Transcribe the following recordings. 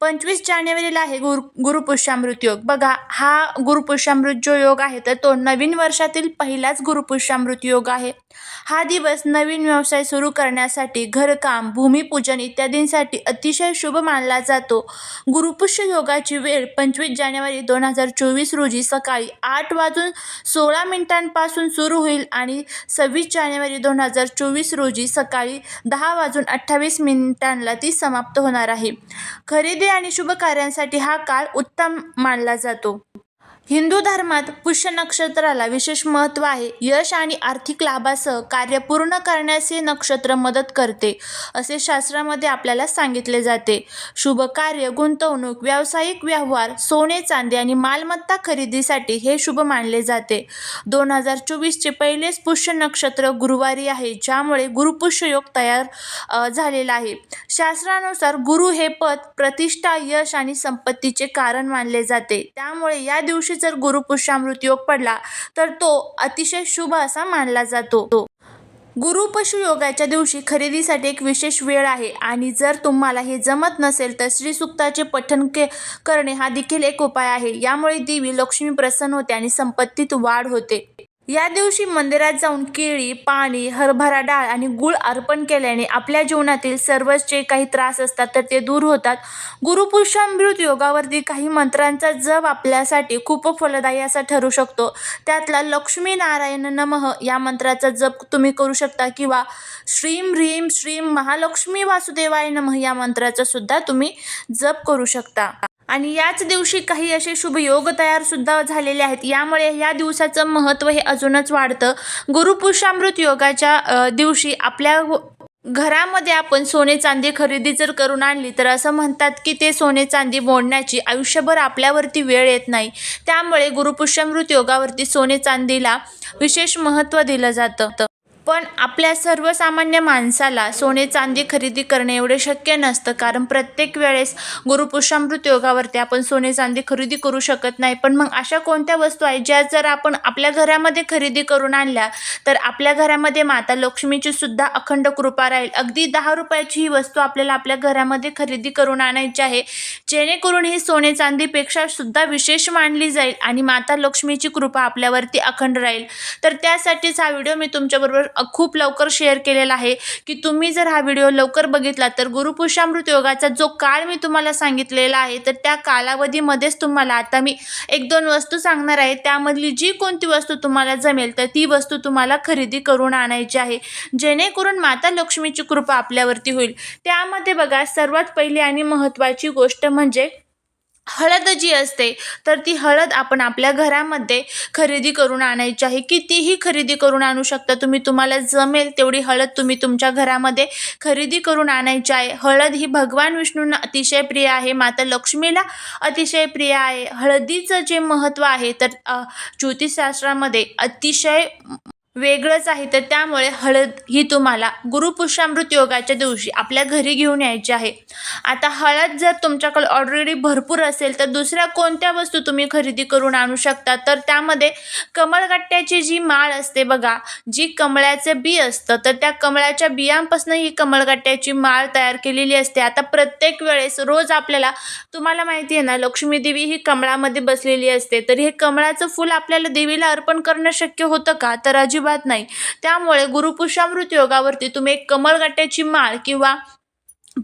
पंचवीस जानेवारीला आहे गुरु गुरुपुष्यामृत योग. बघा हा गुरुपुष्यामृत जो योग आहे तर तो नवीन वर्षातील पहिलाच गुरुपुष्यामृत योग आहे. हा दिवस नवीन व्यवसाय सुरू करण्यासाठी घरकाम भूमिपूजन इत्यादींसाठी अतिशय शुभ मानला जातो. गुरुपुष्य योगाची वेळ पंचवीस जानेवारी दोन हजार चोवीस रोजी सकाळी आठ वाजून सोळा मिनिटांपासून सुरू होईल आणि सव्वीस जानेवारी दोन हजार चोवीस रोजी सकाळी दहा वाजून अठ्ठावीस मिनिटांना ती समाप्त होणार आहे. खरेदी आणि शुभ कार्यांसाठी हा काळ उत्तम मानला जातो. हिंदू धर्मात पुष्य नक्षत्राला विशेष महत्त्व आहे. यश आणि आर्थिक लाभासह कार्य पूर्ण करण्यास हे नक्षत्र मदत करते असे शास्त्रामध्ये आपल्याला सांगितले जाते. शुभ कार्य गुंतवणूक व्यावसायिक व्यवहार सोने चांदी आणि मालमत्ता खरेदीसाठी हे शुभ मानले जाते. दोन हजार चोवीसचे पहिलेच पुष्य नक्षत्र गुरुवारी आहे ज्यामुळे गुरुपुष्य योग तयार झालेला आहे. शास्त्रानुसार गुरु हे पद प्रतिष्ठा यश आणि संपत्तीचे कारण मानले जाते. त्यामुळे या दिवशी जर गुरुपुष्यामृत योग पडला तर तो अतिशय शुभ असा मानला जातो. गुरु पशु योगाच्या दिवशी खरेदीसाठी एक विशेष वेळ आहे आणि जर तुम्हाला हे जमत नसेल तर श्री सुक्ताचे पठण के करणे हा देखील एक उपाय आहे. यामुळे देवी लक्ष्मी प्रसन्न होते आणि संपत्तीत वाढ होते. या दिवशी मंदिरात जाऊन केळी पाणी हरभरा डाळ आणि गुळ अर्पण केल्याने आपल्या जीवनातील सर्वच जे काही त्रास असतात तर ते दूर होतात. गुरुपुरुषामृत योगावरती काही मंत्रांचा जप आपल्यासाठी खूप फलदायी असा ठरू शकतो. त्यातला लक्ष्मी नारायण नमः या मंत्राचा जप तुम्ही करू शकता किंवा श्रीम ह्रीम श्रीम महालक्ष्मी वासुदेवाय नमः या मंत्राचा सुद्धा तुम्ही जप करू शकता. आणि याच दिवशी काही असे शुभ योग तयार सुद्धा झालेले आहेत. यामुळे या दिवसाचं महत्त्व हे अजूनच वाढतं. गुरुपुरुषामृत योगाच्या दिवशी आपल्या घरामध्ये आपण सोने चांदी खरेदी जर करून आणली तर असं म्हणतात की ते सोने चांदी मोडण्याची आयुष्यभर आपल्यावरती वेळ येत नाही. त्यामुळे गुरुपुष्यामृत योगावरती सोने चांदीला विशेष महत्त्व दिलं जातं. पण आपल्या सर्वसामान्य माणसाला सोने चांदी खरेदी करणे एवढे शक्य नसतं. कारण प्रत्येक वेळेस गुरुपुष्यामृत योगावरती आपण सोने चांदी खरेदी करू शकत नाही. पण मग अशा कोणत्या वस्तू आहेत ज्या जर आपण आपल्या घरामध्ये खरेदी करून आणल्या तर आपल्या घरामध्ये माता लक्ष्मीची सुद्धा अखंड कृपा राहील. अगदी दहा रुपयाची ही वस्तू आपल्याला आपल्या घरामध्ये खरेदी करून आणायची आहे. जेणेकरून ही सोने चांदीपेक्षा सुद्धा विशेष मानली जाईल आणि माता लक्ष्मीची कृपा आपल्यावरती अखंड राहील. तर त्यासाठीच हा व्हिडिओ मी तुमच्याबरोबर खूप लवकर शेअर केलेला आहे की तुम्ही जर हा व्हिडिओ लवकर बघितला तर गुरुपुषामृत योगाचा जो काळ मी तुम्हाला सांगितलेला आहे तर त्या कालावधीमध्येच तुम्हाला आता मी एक दोन वस्तू सांगणार आहे. त्यामधली जी कोणती वस्तू तुम्हाला जमेल तर ती वस्तू तुम्हाला खरेदी करून आणायची आहे. जेणेकरून माता लक्ष्मीची कृपा आपल्यावरती होईल. त्यामध्ये बघा सर्वात पहिली आणि महत्त्वाची गोष्ट म्हणजे हळद जी असते तर ती हळद आपण आपल्या घरामध्ये खरेदी करून आणायची आहे. कितीही खरेदी करून आणू शकता तुम्ही. तुम्हाला जमेल तेवढी हळद तुम्ही तुमच्या घरामध्ये खरेदी करून आणायची आहे. हळद ही भगवान विष्णूंना अतिशय प्रिय आहे. माता लक्ष्मीला अतिशय प्रिय आहे. हळदीचं जे महत्त्व आहे तर ज्योतिषशास्त्रामध्ये अतिशय वेगळंच आहे. तर त्यामुळे हळद ही तुम्हाला गुरुपुष्यामृत योगाच्या दिवशी आपल्या घरी घेऊन यायची आहे. आता हळद जर तुमच्याकडे ऑलरेडी भरपूर असेल तर दुसऱ्या कोणत्या वस्तू तुम्ही खरेदी करून आणू शकता? तर त्यामध्ये कमळगट्ट्याची जी माळ असते बघा जी कमळाचं बी असतं तर त्या कमळाच्या बियांपासून ही कमळगट्ट्याची माळ तयार केलेली असते. आता प्रत्येक वेळेस रोज आपल्याला तुम्हाला माहिती आहे ना लक्ष्मी देवी ही कमळामध्ये बसलेली असते. तर हे कमळाचं फूल आपल्याला देवीला अर्पण करणं शक्य होतं का? तर अजिबात नाही. त्यामुळे गुरुपुषामृत योगावरती तुम्ही एक कमळगट्ट्याची माळ किंवा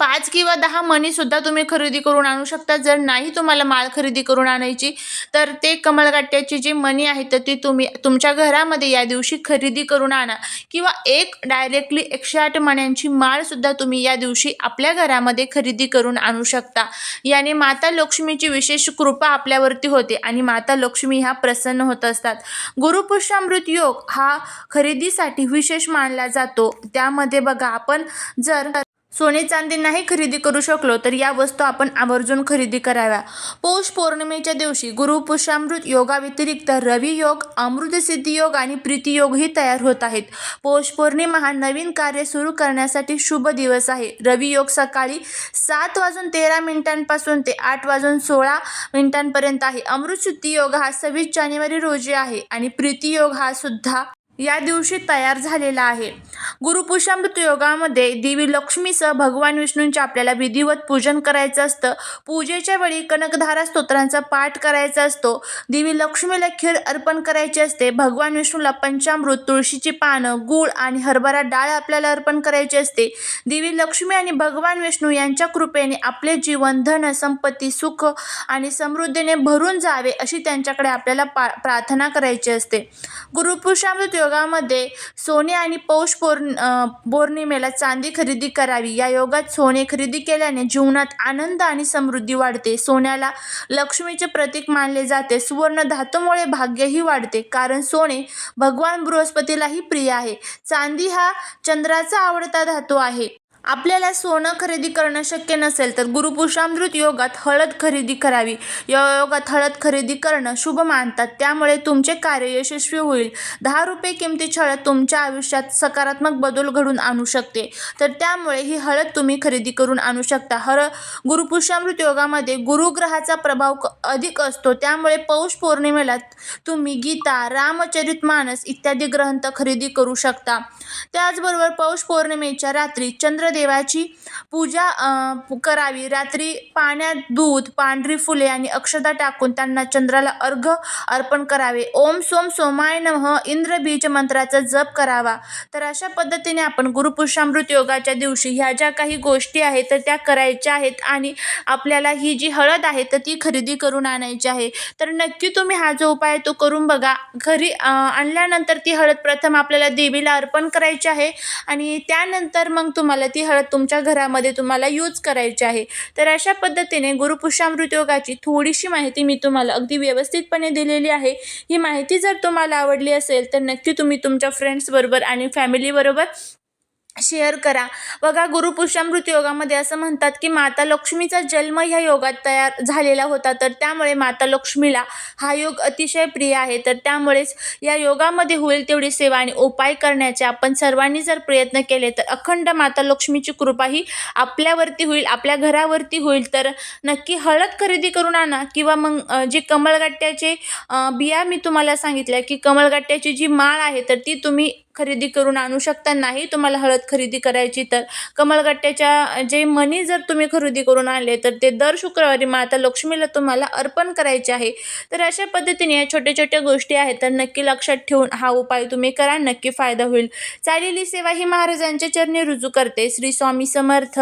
पाच किंवा दहा मणीसुद्धा तुम्ही खरेदी करून आणू शकता. जर नाही तुम्हाला माळ खरेदी करून आणायची तर ते कमळगट्ट्याची जी मणी आहे तर ती तुम्ही तुमच्या घरामध्ये या दिवशी खरेदी करून आणा. किंवा एक डायरेक्टली एकशे आठ मण्यांची माळसुद्धा तुम्ही या दिवशी आपल्या घरामध्ये खरेदी करून आणू शकता. याने माता लक्ष्मीची विशेष कृपा आपल्यावरती होते आणि माता लक्ष्मी ह्या प्रसन्न होत असतात. गुरुपुष्यामृत योग हा खरेदीसाठी विशेष मानला जातो. त्यामध्ये बघा आपण जर सोने चांदी नाही खरेदी करू शकलो तर या वस्तू आपण आवर्जून खरेदी कराव्या. पौष पौर्णिमेच्या दिवशी गुरुपुषामृत योगाव्यतिरिक्त रवी योग अमृतसिद्धी योग आणि प्रीती योगही तयार होत आहेत. पौष पौर्णिमा हा नवीन कार्य सुरू करण्यासाठी शुभ दिवस आहे. रवी योग सकाळी सात वाजून तेरा मिनिटांपासून ते आठ वाजून सोळा मिनिटांपर्यंत आहे. अमृतसिद्धी योग हा सव्वीस जानेवारी रोजी आहे आणि प्रीती योग हा सुद्धा या दिवशी तयार झालेला आहे. गुरुपुषामृत योगामध्ये देवी लक्ष्मीसह भगवान विष्णूंचे आपल्याला विधिवत पूजन करायचं असतं. पूजेच्या वेळी कनकधारा स्तोत्रांचा पाठ करायचा असतो. देवी लक्ष्मीला खीर अर्पण करायची असते. भगवान विष्णूला पंचामृत तुळशीची पानं गूळ आणि हरभरा डाळ आपल्याला अर्पण करायची असते. देवी लक्ष्मी आणि भगवान विष्णू यांच्या कृपेने आपले जीवन धन संपत्ती सुख आणि समृद्धीने भरून जावे अशी त्यांच्याकडे आपल्याला पा प्रार्थना करायची असते. गुरुपुषामृत योगामध्ये सोने आणि पौष पौर्णि पौर्णिमेला चांदी खरेदी करावी. या योगात सोने खरेदी केल्याने जीवनात आनंद आणि समृद्धी वाढते. सोन्याला लक्ष्मीचे प्रतीक मानले जाते. सुवर्ण धातूमुळे भाग्यही वाढते कारण सोने भगवान बृहस्पतीलाही प्रिय आहे. चांदी हा चंद्राचा आवडता धातू आहे. आपल्याला सोनं खरेदी करणं शक्य नसेल तर गुरुपुषामृत योगात हळद खरेदी करावी. या योगात हळद खरेदी करणं शुभ मानतात. त्यामुळे तुमचे कार्य यशस्वी होईल. दहा रुपये किमतीची हळद तुमच्या आयुष्यात सकारात्मक बदल घडून आणू शकते. तर त्यामुळे ही हळद तुम्ही खरेदी करून आणू शकता. हर गुरुपुषामृत योगामध्ये गुरुग्रहाचा प्रभाव क- अधिक असतो. त्यामुळे पौष पौर्णिमेला तुम्ही गीता रामचरित मानस इत्यादी ग्रंथ खरेदी करू शकता. त्याचबरोबर पौष पौर्णिमेच्या रात्री चंद्र देवाची पूजा करावी. रात्री पाण्यात दूध पांढरी फुले आणि अक्षता टाकून त्यांना चंद्राला अर्घ अर्पण करावे. ओम सोम सोमाय नमः. इंद्र बीज मंत्राचा जप करावा. तर अशा पद्धतीने आपण गुरुपुरुषामृत योगाच्या दिवशी ह्या ज्या काही गोष्टी आहेत तर त्या करायच्या आहेत आणि आपल्याला ही जी हळद आहे तर ती खरेदी करून आणायची आहे. तर नक्की तुम्ही हा जो उपाय आहे तो करून बघा. घरी आणल्यानंतर ती हळद प्रथम आपल्याला देवीला अर्पण करायची आहे आणि त्यानंतर मग तुम्हाला ती हळद तुमच्या घरामध्ये तुम्हाला यूज करायची आहे. तर अशा पद्धतीने गुरुपुषामृत योगाची थोडीशी माहिती मी तुम्हाला अगदी व्यवस्थितपणे दिलेली आहे. ही माहिती जर तुम्हाला आवडली असेल तर नक्की तुम्ही तुमच्या फ्रेंड्सबरोबर आणि फॅमिलीबरोबर शेअर करा. बघा गुरुपुषामृत योगामध्ये असं म्हणतात की माता लक्ष्मीचा जन्म ह्या योगात तयार झालेला होता. तर त्यामुळे माता लक्ष्मीला हा योग अतिशय प्रिय आहे. तर त्यामुळेच या योगामध्ये होईल तेवढी सेवा आणि उपाय करण्याचे आपण सर्वांनी जर प्रयत्न केले तर अखंड माता लक्ष्मीची कृपा ही आपल्यावरती होईल आपल्या घरावरती होईल. तर नक्की हळद खरेदी करून आणा किंवा मग जे कमळगट्ट्याचे बिया मी तुम्हाला सांगितल्या की कमळगाट्याची जी माळ आहे तर ती तुम्ही खरेदी करून आणू शकता. नाही तुम्हाला हळद खरेदी करायची तर. कमळगट्ट्याच्या जे मणी जर तुम्ही खरेदी करून आणले तर ते दर शुक्रवारी माता लक्ष्मीला तुम्हाला अर्पण करायचे आहे. तर अशा पद्धतीने या छोट्या छोट्या गोष्टी आहेत. तर नक्की लक्षात ठेवून हा उपाय तुम्ही करा. नक्की फायदा होईल. चालेली सेवा ही महाराजांच्या चरणी रुजू करते. श्री स्वामी समर्थ.